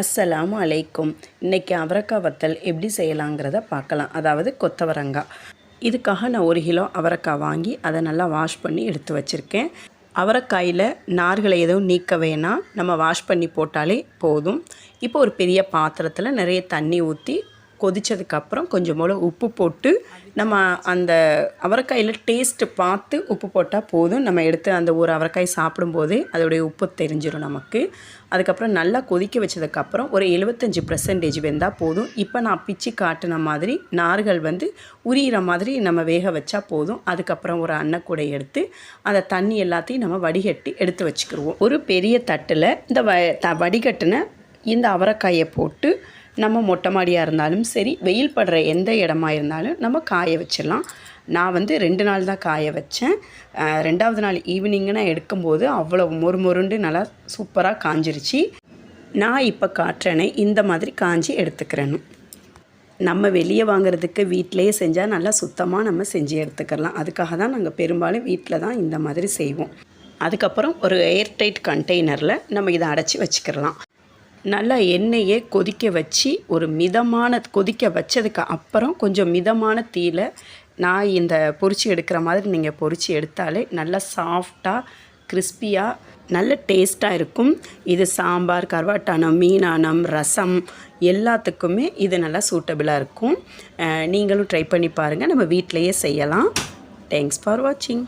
அஸ்ஸலாமு அலைக்கும். இன்றைக்கி அவரக்காய் வத்தல் எப்படி செய்யலாங்கிறத பார்க்கலாம். அதாவது கொத்தவரங்காய். இதுக்காக நான் ஒரு கிலோ அவரக்காய் வாங்கி அதை நல்லா வாஷ் பண்ணி எடுத்து வச்சுருக்கேன். அவரைக்காயில் நார்களை எதுவும் நீக்க வேணாம். நம்ம வாஷ் பண்ணி போட்டாலே போதும். இப்போ ஒரு பெரிய பாத்திரத்தில் நிறைய தண்ணி ஊற்றி கொதித்ததுக்கப்புறம் கொஞ்சம் போல் உப்பு போட்டு நம்ம அந்த அவரைக்காயில் டேஸ்ட்டு பார்த்து உப்பு போட்டால் போதும். நம்ம எடுத்து அந்த ஒரு அவரைக்காய் சாப்பிடும்போதே அதோடைய உப்பு தெரிஞ்சிடும் நமக்கு. அதுக்கப்புறம் நல்லா கொதிக்க வச்சதுக்கப்புறம் ஒரு எழுபத்தஞ்சி பர்சன்டேஜ் வெந்தால் போதும். இப்போ நான் பிச்சு காட்டின மாதிரி நார்கள் வந்து உரியிற மாதிரி நம்ம வேக வச்சா போதும். அதுக்கப்புறம் ஒரு அன்னக்கூடை எடுத்து அந்த தண்ணி எல்லாத்தையும் நம்ம வடிகட்டி எடுத்து வச்சுக்கிடுவோம் ஒரு பெரிய தட்டில் இந்த வ த வடிகட்டின இந்த அவரைக்காயை போட்டு நம்ம மொட்டை மாடியாக இருந்தாலும் சரி வெயில் படுற எந்த இடமா இருந்தாலும் நம்ம காய வச்சிடலாம். நான் வந்து ரெண்டு நாள் தான் காய வச்சேன். ரெண்டாவது நாள் ஈவினிங்கு நான் எடுக்கும்போது அவ்வளோ மொறு மொருண்டு நல்லா சூப்பராக காஞ்சிருச்சு. நான் இப்போ காட்டுறேனே இந்த மாதிரி காஞ்சி எடுத்துக்கிறேன்னு நம்ம வெளியே வாங்குறதுக்கு வீட்டிலேயே செஞ்சால் நல்லா சுத்தமாக நம்ம செஞ்சு எடுத்துக்கலாம். அதுக்காக தான் நாங்கள் பெரும்பாலும் வீட்டில் தான் இந்த மாதிரி செய்வோம். அதுக்கப்புறம் ஒரு ஏர்டைட் கண்டெய்னரில் நம்ம இதை அடைச்சி வச்சுக்கிறலாம் நல்லா எண்ணெயை கொதிக்க வச்சு ஒரு மிதமான கொதிக்க வச்சதுக்கு அப்புறம் கொஞ்சம் மிதமான தீயில் நான் இந்த பொரிச்சு எடுக்கிற மாதிரி நீங்கள் பொரிச்சு எடுத்தாலே நல்லா சாஃப்டாக கிறிஸ்பியாக நல்ல டேஸ்ட்டாக இருக்கும். இது சாம்பார் கருவாட்டானம் மீனானம் ரசம் எல்லாத்துக்குமே இது நல்லா சூட்டபிளாக இருக்கும். நீங்களும் ட்ரை பண்ணி பாருங்கள் நம்ம வீட்டிலையே செய்யலாம். தேங்க்ஸ் ஃபார் வாட்சிங்